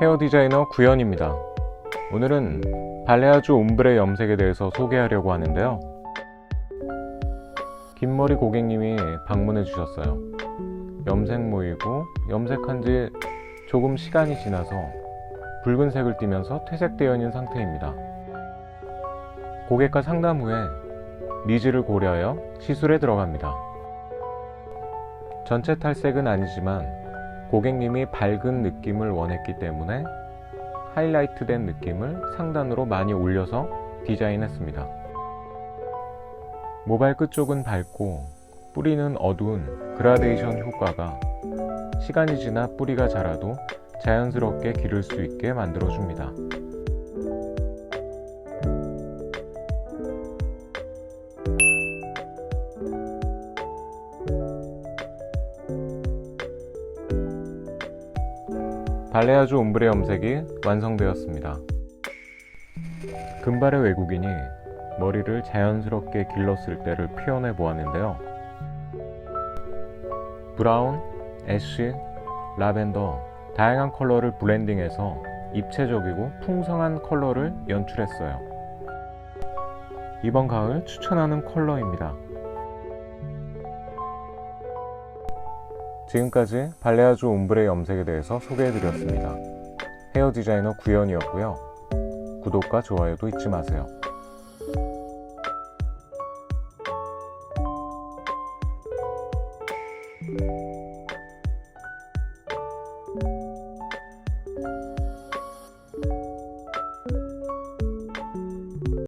헤어 디자이너 구현입니다. 오늘은 발레아주 옴브레 염색에 대해서 소개하려고 하는데요. 긴 머리 고객님이 방문해 주셨어요. 염색 모이고 염색한 지 조금 시간이 지나서 붉은색을 띠면서 퇴색되어 있는 상태입니다. 고객과 상담 후에 니즈를 고려하여 시술에 들어갑니다. 전체 탈색은 아니지만 고객님이 밝은 느낌을 원했기 때문에 하이라이트 된 느낌을 상단으로 많이 올려서 디자인했습니다. 모발 끝쪽은 밝고 뿌리는 어두운 그라데이션 효과가 시간이 지나 뿌리가 자라도 자연스럽게 기를 수 있게 만들어줍니다. 발레아주 옴브레 염색이 완성되었습니다. 금발의 외국인이 머리를 자연스럽게 길렀을 때를 표현해 보았는데요. 브라운, 애쉬, 라벤더, 다양한 컬러를 블렌딩해서 입체적이고 풍성한 컬러를 연출했어요. 이번 가을 추천하는 컬러입니다. 지금까지 발레아주 옴브레 염색에 대해서 소개해드렸습니다. 헤어 디자이너 구현이었고요. 구독과 좋아요도 잊지 마세요.